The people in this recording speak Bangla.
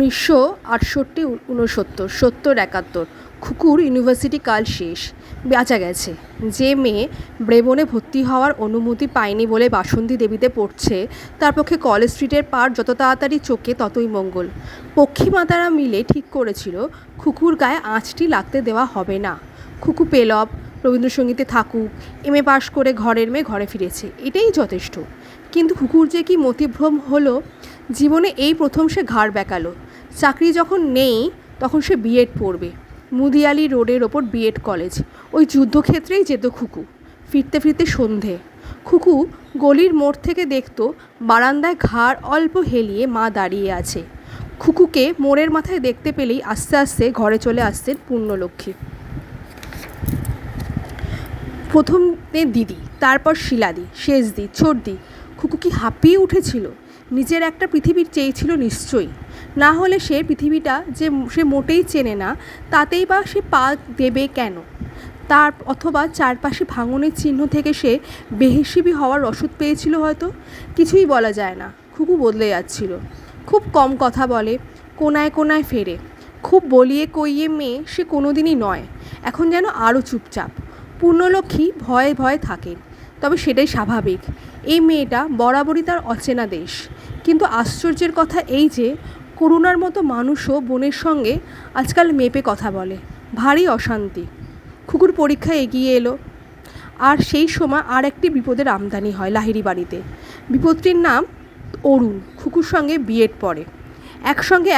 উনিশশো আটষট্টি ঊনসত্তর, সত্তর, একাত্তর, খুকুর ইউনিভার্সিটি কাল শেষ। বাঁচা গেছে। যে মেয়ে ব্রেবনে ভর্তি হওয়ার অনুমতি পায়নি বলে বাসন্তী দেবীতে পড়ছে, তার পক্ষে কলেজ স্ট্রিটের পার যত তাড়াতাড়ি চোখে ততই মঙ্গল। পক্ষী মাতারা মিলে ঠিক করেছিল, খুকুর গায়ে আঁচটি লাগতে দেওয়া হবে না। খুকু পেলব, রবীন্দ্রসঙ্গীতে থাকুক, এম এ পাশ করে ঘরের মেয়ে ঘরে ফিরেছে, এটাই যথেষ্ট। কিন্তু কুকুর যে কি মতিভ্রম হলো, জীবনে এই প্রথম সে ঘাড় বেঁকালো। চাকরি যখন নেই, তখন সে বিএড পড়বে। মুদিয়ালি রোডের ওপর বিএড কলেজ ওই যুদ্ধক্ষেত্রেই যেত খুকু। ফিরতে ফিরতে সন্ধে। খুকু গলির মোড় থেকে দেখত বারান্দায় ঘাড় অল্প হেলিয়ে মা দাঁড়িয়ে আছে। খুকুকে মোড়ের মাথায় দেখতে পেলেই আস্তে আস্তে ঘরে চলে আসতেন পূর্ণলক্ষ্মী। প্রথম দিদি, তারপর শিলাদি, শেষদি, ছোটদি। খুকু কি হাঁপিয়ে উঠেছিল? নিজের একটা পৃথিবীর চেয়েছিল নিশ্চয়ই। না হলে সে পৃথিবীটা যে সে মোটেই চেনে না, তাতেই বা সে পা দেবে কেন? তার অথবা চারপাশে ভাঙনের চিহ্ন থেকে সে বেহিসিবি হওয়ার রসদ পেয়েছিল হয়তো? কিছুই বলা যায় না খুকু বদলে যাচ্ছিল। খুব কম কথা বলে, কোনায় কোনায় ফেরে। খুব বলিয়ে কইয়ে মেয়ে সে কোনোদিনই নয়, এখন যেন আরও চুপচাপ। পূর্ণলক্ষ্মী ভয়ে ভয়ে থাকেন তবে সেটাই স্বাভাবিক। এই মেয়েটা বরাবরই তার অচেনা দেশ। কিন্তু আশ্চর্যের কথা এই যে করুণার মতো মানুষও বোনের সঙ্গে আজকাল মেপে কথা বলে। ভারী অশান্তি। খুকুর পরীক্ষা এগিয়ে এলো। আর সেই সময় আর একটি বিপদের আমদানি হয় লাহিড়ি বাড়িতে। বিপদটির নাম অরুণ। খুকুর সঙ্গে বিএড পড়ে একসঙ্গে